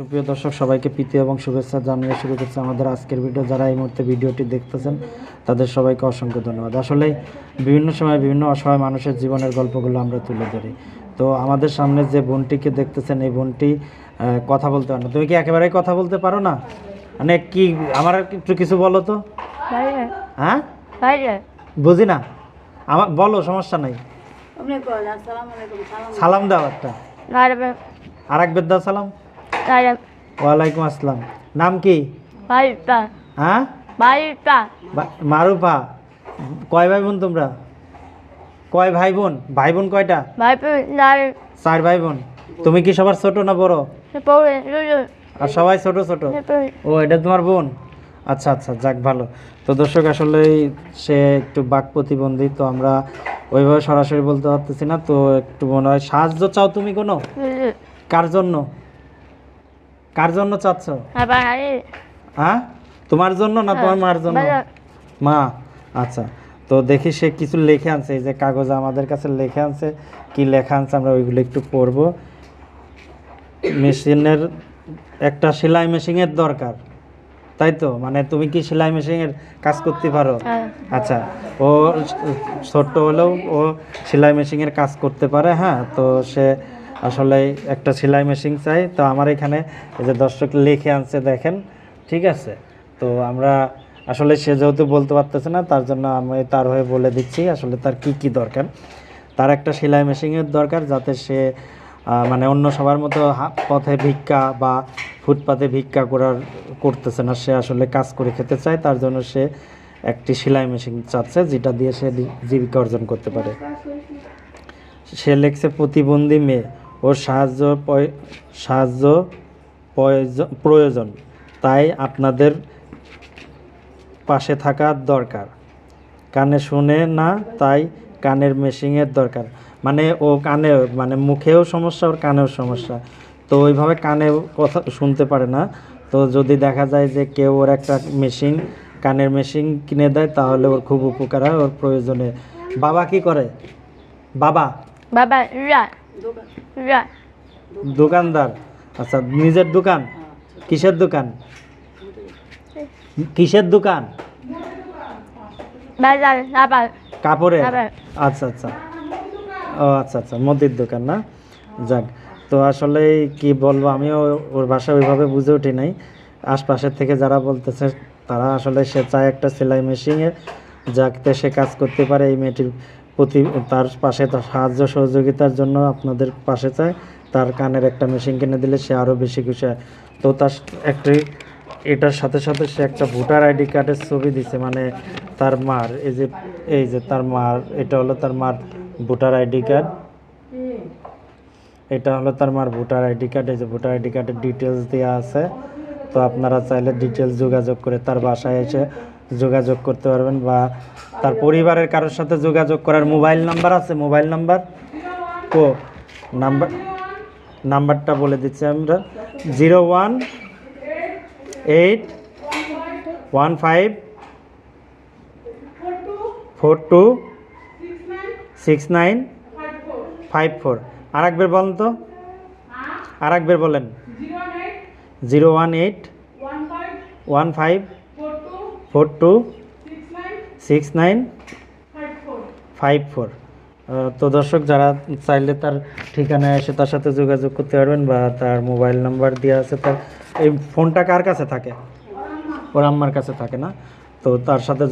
সুপ্রিয় দর্শক সবাইকে প্রীতি এবং শুভেচ্ছা জানিয়ে শুরু করছে আমাদের আজকের ভিডিও যারা এই মুহূর্তে ভিডিওটি দেখতেছেন তাদের সবাইকে অসংখ্য ধন্যবাদ। আসলে বিভিন্ন সময় বিভিন্ন অসহায় মানুষের জীবনের গল্পগুলো আমরা তুলে ধরি। তো আমাদের সামনে যে বোনটিকে দেখতেছেন এই বোনটি কথা বলতে পারে না। তুমি কি একেবারেই কথা বলতে পারো না? মানে কি আমার একটু কিছু বলো তো। হ্যাঁ? বুঝি না। আমার বলো সমস্যা নাই। সালাম। দাও একটা। আর একবার দাও সালাম। ওয়ালাইকুম আসসালাম। নাম কি? বাইরটা হ্যাঁ? বা- মারুফা। কয় ভাই বোন তোমরা? কয় ভাই বোন ভাই বোন কয়টা? নাই চার। ভাই বোন তুমি কি সবার ছোট না বড়? আর সবাই ছোট ছোট? ও এটা তোমার বোন? আচ্ছা আচ্ছা যাক ভালো। তো দর্শক আসলে সে একটু বাক প্রতিবন্ধী তো আমরা ওইভাবে সরাসরি বলতে পারতেছি না তো একটু মনে হয় সাহায্য চাও তুমি কোনো? কার জন্য? কার জন্য চাচ্ছ? হ্যাঁ? তোমার জন্য না তোমার মার জন্য? মা। আচ্ছা তো দেখি সে কিছু লিখে আনছে এই যে কাগজে আমাদের কাছে লিখে আনছে কি লেখা আনছে আমরা ওইগুলো একটু পড়ব। মেশিনের একটা সেলাই মেশিনের দরকার তাই তো? মানে তুমি কি সেলাই মেশিনের কাজ করতে পারো? আচ্ছা ও ছোট্ট হলেও ও সেলাই মেশিনের কাজ করতে পারে হ্যাঁ? তো সে আসলে একটা সেলাই মেশিন চাই। তো আমার এখানে এই যে দর্শক লিখে আনছে দেখেন, ঠিক আছে? তো আমরা আসলে সে যেহেতু বলতে পারতেছে না, তার জন্য আমি তার হয়ে বলে দিচ্ছি আসলে তার কি কি দরকার। তার একটা সেলাই মেশিনের দরকার যাতে সে মানে অন্য সবার মতো পথে ভিক্ষা বা ফুটপাতে ভিক্ষা করার, করতেছে না। সে আসলে কাজ করে খেতে চায়, তার জন্য সে একটি সেলাই মেশিন চাচ্ছে, যেটা দিয়ে সে জীবিকা অর্জন করতে পারে। সে লেখছে, প্রতিবন্ধী মেয়ে। ওর সাহায্য সাহায্য প্রয়োজন- তাই আপনাদের পাশে থাকা দরকার। কানে শুনে না, তাই কানের মেশিনের দরকার। মানে ও কানে মানে মুখেও সমস্যা, ওর কানেও সমস্যা। তো ওইভাবে কানে কথা শুনতে পারে না। তো যদি দেখা যায় যে কেউ ওর একটা মেশিন, কানের মেশিন কিনে দেয়, তাহলে ওর খুব উপকার হয়, ওর প্রয়োজনে। বাবা কি করে? বাবা? বাবা দোকানদার। আচ্ছা নিজের দোকান? কিসের দোকান? কিসের দোকান? কাপড়ের? আচ্ছা আচ্ছা। ও আচ্ছা আচ্ছা মুদির দোকান না? যাক তো আসলে কি বলব আমিও ওর ভাষা ওইভাবে বুঝে উঠি নাই। আশপাশের থেকে যারা বলতেছে তারা আসলে সে চায় একটা সেলাই মেশিনের। যাতে সে কাজ করতে পারে এই মেয়েটির প্রতি, তার পাশে তার সাহায্য সহযোগিতার জন্য আপনাদের পাশে চায়। তার কানের একটা মেশিন কিনে দিলে সে আরও বেশি খুশি হয়। তো তার একটি, এটার সাথে সাথে সে একটা ভোটার আইডি কার্ডের ছবি দিছে মানে তার মার, এই যে এই যে তার মার, এটা হলো তার মার ভোটার আইডি কার্ড। এটা হলো তার মার ভোটার আইডি কার্ড, এই যে ভোটার আইডি কার্ডের ডিটেলস দেওয়া আছে। তো আপনারা চাইলে ডিটেলস যোগাযোগ করে তার বাসায় এসে যোগাযোগ করতে পারবেন বা তার পরিবারের কারোর সাথে যোগাযোগ করার মোবাইল নাম্বার আছে, মোবাইল নাম্বার? ও নাম্বার, নাম্বারটা বলে দিচ্ছি আমরা। Zero one eight one five four two six nine five four. আর একবার বলেন তো। আর একবার বলেন। Zero one eight one five four two six nine, five four. তো দর্শক, যারা চাইলে তার ঠিকানায় এসে তার সাথে যোগাযোগ করতে পারবেন বা তার মোবাইল নাম্বার দিয়ে আছে তার, এই ফোনটা কার কাছে থাকে? ওর আম্মার কাছে থাকে না। তো তার সাথে